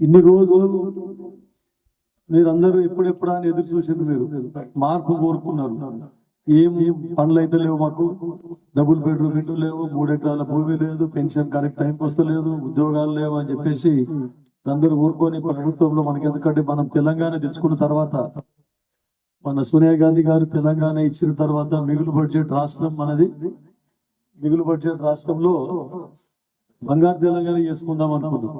ఇన్ని రోజులు మీరందరూ ఎప్పుడెప్పుడా అని ఎదురు చూసారు మీరు. మార్పు కోరుకున్నారు. ఏం పనులు అయితే లేవు మాకు. డబుల్ బెడ్రూమ్ ఇంటూ లేవు మూడు ఎకరాల భూమి లేదు పెన్షన్ కరెక్ట్ టైంకి వస్తలేదు ఉద్యోగాలు లేవు అని చెప్పేసి అందరూ ఊరుకొని ప్రభుత్వంలో మనకి ఎందుకంటే మనం తెలంగాణ తెచ్చుకున్న తర్వాత మన సోనియా గాంధీ గారు తెలంగాణ ఇచ్చిన తర్వాత మిగులు బడ్జెట్ రాష్ట్రం మనది. మిగులు బడ్జెట్ రాష్ట్రంలో బంగారు తెలంగాణ చేసుకుందాం అనుకున్నాం.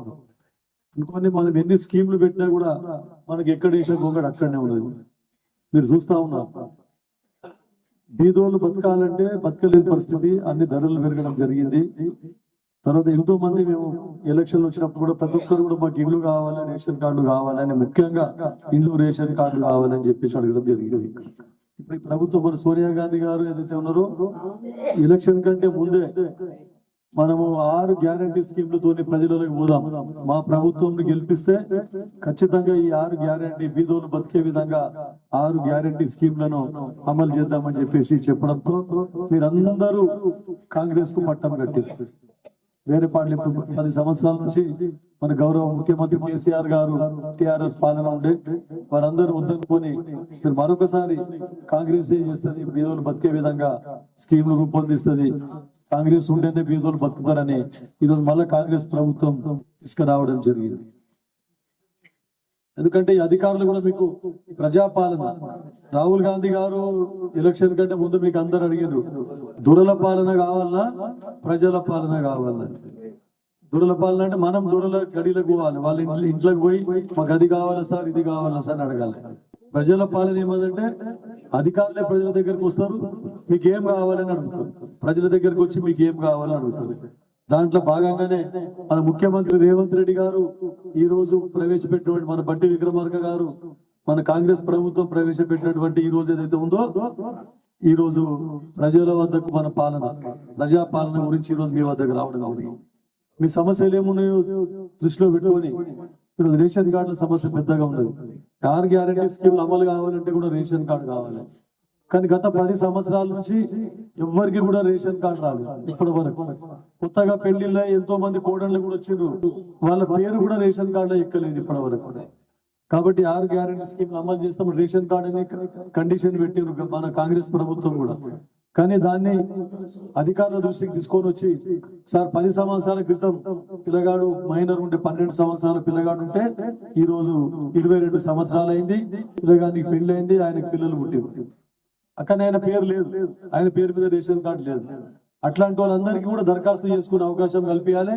అనుకోని మనం ఎన్ని స్కీమ్లు పెట్టినా కూడా మనకి ఎక్కడ వేసిన గొంగడు అక్కడనే ఉన్నది. మీరు చూస్తా ఉన్నారు. బీదోళ్ళు బతకాలంటే బతకలేని పరిస్థితి అన్ని ధరలు పెరగడం జరిగింది. తర్వాత ఎంతో మంది మేము ఎలక్షన్ వచ్చినప్పుడు కూడా ప్రతి ఒక్కరు కూడా మాకు ఇల్లు కావాలి రేషన్ కార్డు కావాలని ముఖ్యంగా ఇల్లు రేషన్ కార్డు కావాలని చెప్పేసి అడగడం జరిగింది. ఇప్పుడు ప్రభుత్వం సోనియా గాంధీ గారు ఏదైతే ఉన్నారో ఎలక్షన్ కంటే ముందే మనము ఆరు గ్యారంటీ స్కీమ్లతో ప్రజలకు పోదాం. మా ప్రభుత్వం గెలిపిస్తే ఖచ్చితంగా ఈ ఆరు గ్యారంటీ బీదోలు బతికే విధంగా ఆరు గ్యారంటీ స్కీమ్లను అమలు చేద్దామని చెప్పేసి చెప్పడంతో మీరందరూ కాంగ్రెస్కు పట్టం కట్టింది వేరే పార్టీ ఇప్పుడు పది సంవత్సరాల నుంచి మన గౌరవ ముఖ్యమంత్రి కేసీఆర్ గారు టిఆర్ఎస్ పాలన ఉండే వారందరూ వద్దనుకొని మీరు మరొకసారి కాంగ్రెస్ ఏం చేస్తుంది? బీదోలు బతికే విధంగా స్కీమ్లు రూపొందిస్తుంది. కాంగ్రెస్ ఉంటేనే బీదోలు బతుకుతారని ఈరోజు మళ్ళీ కాంగ్రెస్ ప్రభుత్వం తీసుకురావడం జరిగింది. ఎందుకంటే ఈ అధికారులు కూడా మీకు ప్రజాపాలన. రాహుల్ గాంధీ గారు ఎలక్షన్ కంటే ముందు మీకు అందరు అడిగారు దురల పాలన కావాలన్నా ప్రజల పాలన కావాలన్నా దురల పాలన అంటే మనం దురల గడిలకు పోవాలి వాళ్ళ ఇంట్లో ఇంట్లోకి పోయి మాకు అది కావాలా సార్ ఇది కావాలా సార్ అడగాలి. ప్రజల పాలన ఏమంటే అధికారులే ప్రజల దగ్గరికి వస్తారు మీకు ఏం కావాలని అడుగుతారు. ప్రజల దగ్గరికి వచ్చి మీకు ఏం కావాలని అడుగుతారు. దాంట్లో భాగంగానే మన ముఖ్యమంత్రి రేవంత్ రెడ్డి గారు ఈ రోజు ప్రవేశపెట్టినటువంటి మన బట్టి విక్రమార్క గారు మన కాంగ్రెస్ ప్రభుత్వం ప్రవేశపెట్టినటువంటి ఈ రోజు ఏదైతే ఉందో ఈ రోజు ప్రజల వద్దకు మన పాలన ప్రజా పాలన గురించి ఈ రోజు మీ వద్దకు రావడం కావాలి మీ సమస్యలు ఏమున్నాయో దృష్టిలో పెట్టుకొని ఈరోజు రేషన్ కార్డుల సమస్య పెద్దగా ఉన్నది. కార్ గ్యారంటీ స్కీమ్ అమలు కావాలంటే కూడా రేషన్ కార్డు కావాలి. కానీ గత పది సంవత్సరాల నుంచి ఎవ్వరికి కూడా రేషన్ కార్డు రాలేదు ఇప్పటి వరకు. కొత్తగా పెళ్ళిళ్ళ ఎంతో మంది కోడళ్ళు కూడా వచ్చిండ్రు వాళ్ళ పేరు కూడా రేషన్ కార్డులో ఎక్కలేదు ఇప్పటి వరకు. కాబట్టి ఆరు గ్యారంటీ స్కీమ్ అమలు చేస్తాం రేషన్ కార్డు అనే కండిషన్ పెట్టిండ్రు మన కాంగ్రెస్ ప్రభుత్వం కూడా. కానీ దాన్ని అధికారుల దృష్టికి తీసుకొని వచ్చి సార్ పది సంవత్సరాల క్రితం పిల్లగాడు మైనర్ ఉంటే పన్నెండు సంవత్సరాల పిల్లగాడు ఉంటే ఈ రోజు ఇరవై రెండు సంవత్సరాలు అయింది పిల్లగానికి పెళ్ళి అయింది ఆయనకి పిల్లలు పుట్టింది అక్కడ ఆయన పేరు లేదు. ఆయన పేరు మీద రేషన్ కార్డు లేదు. అట్లాంటి వాళ్ళందరికీ కూడా దరఖాస్తు చేసుకునే అవకాశం కల్పించాలి.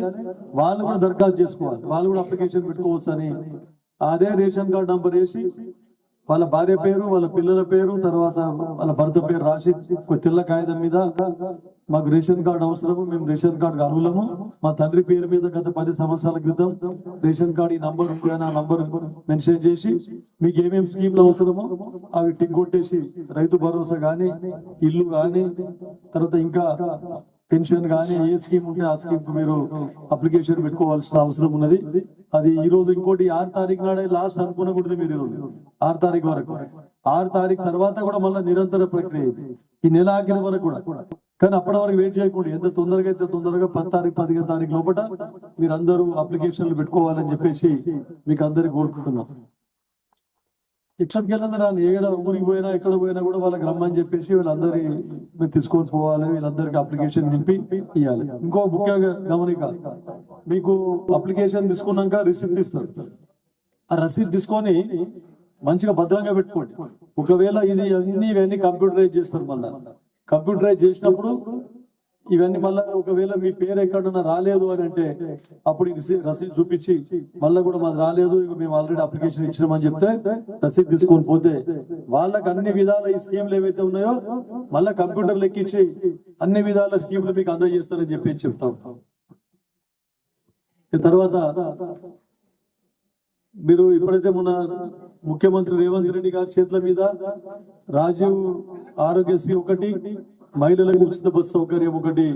వాళ్ళు కూడా దరఖాస్తు చేసుకోవాలి. వాళ్ళు కూడా అప్లికేషన్ పెట్టుకోవచ్చు అని అదే రేషన్ కార్డు నంబర్ వేసి వాళ్ళ భార్య పేరు వాళ్ళ పిల్లల పేరు తర్వాత వాళ్ళ భర్త పేరు రాసి తెల్ల కాగితం మీద మాకు రేషన్ కార్డు అవసరము మేము రేషన్ కార్డు అర్హులము మా తండ్రి పేరు మీద గత పది సంవత్సరాల క్రితం రేషన్ కార్డు ఈ నంబర్ ఉంది ఆ నంబర్ మెన్షన్ చేసి మీకు ఏమేమి స్కీమ్లు అవసరమో అవి టిక్ కొట్టేసి రైతు భరోసా కానీ ఇల్లు కానీ తర్వాత ఇంకా పెన్షన్ కానీ ఏ స్కీమ్ ఉంటే ఆ స్కీమ్ మీరు అప్లికేషన్ పెట్టుకోవాల్సిన అవసరం ఉన్నది. అది ఈ రోజు ఇంకోటి ఆరు తారీఖు నాడే లాస్ట్ అనుకునకూడదు మీరు ఈరోజు. ఆరు తారీఖు వరకు. ఆరు తారీఖు తర్వాత కూడా మళ్ళీ నిరంతర ప్రక్రియ ఈ నెల ఆఖరి వరకు కూడా. కానీ అప్పటి వరకు వెయిట్ చేయకూడదు ఎంత తొందరగా అయితే తొందరగా పది తారీఖు పదిహేను తారీఖు లోపల మీరు అందరూ అప్లికేషన్లు పెట్టుకోవాలని చెప్పేసి మీకు అందరికి కోరుకుంటున్నాం. ఎక్కడికి వెళ్ళినా రాని ఏడ ఊరికి పోయినా ఎక్కడ పోయినా కూడా వాళ్ళకి రమ్మని చెప్పేసి వీళ్ళందరి మీరు తీసుకొని పోవాలి వీళ్ళందరికి అప్లికేషన్ నింపి ఇవ్వాలి ఇంకో ముఖ్యంగా గమనిక మీకు అప్లికేషన్ తీసుకున్నాక రిసిప్ట్ ఇస్తారు. ఆ రసీద్ తీసుకొని మంచిగా భద్రంగా పెట్టుకోండి. ఒకవేళ ఇది అన్ని ఇవన్నీ కంప్యూటరైజ్ చేస్తారు మళ్ళీ. కంప్యూటరైజ్ చేసినప్పుడు ఇవన్నీ మళ్ళా ఒకవేళ మీ పేరు ఎక్కడన్నా రాలేదు అని అంటే అప్పుడు రసీదు చూపించి మళ్ళీ కూడా మాది రాలేదు ఇక మేము ఆల్రెడీ అప్లికేషన్ ఇచ్చినామని చెప్తే రసీదు తీసుకొని పోతే వాళ్ళకి అన్ని విధాల ఈ స్కీమ్లు ఏవైతే ఉన్నాయో మళ్ళీ కంప్యూటర్ లెక్కించి అన్ని విధాల స్కీమ్లు మీకు అందజేస్తారని చెప్పి చెప్తాం. తర్వాత మీరు ఇప్పుడైతే మన ముఖ్యమంత్రి రేవంత్ రెడ్డి గారి చేతుల మీద రాజీవ్ ఆరోగ్యశ్రీ ఒకటి మహిళలకు ఉచిత బస్సు సౌకర్యం ఒకటి.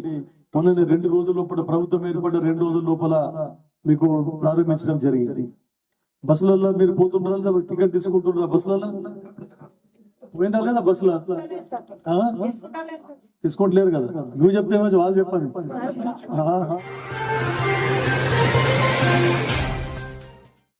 మొన్న రెండు రోజుల లోపల ప్రభుత్వం ఏర్పడ్డ రెండు రోజుల లోపల మీకు ప్రారంభించడం జరిగింది. బస్సులలో మీరు పోతున్నారా లేదా టికెట్ తీసుకుంటున్నారా బస్సులలో? పోయినా లేదా బస్సులో? తీసుకుంటలేరు కదా. నువ్వు చెప్తే వాళ్ళు చెప్పాలి.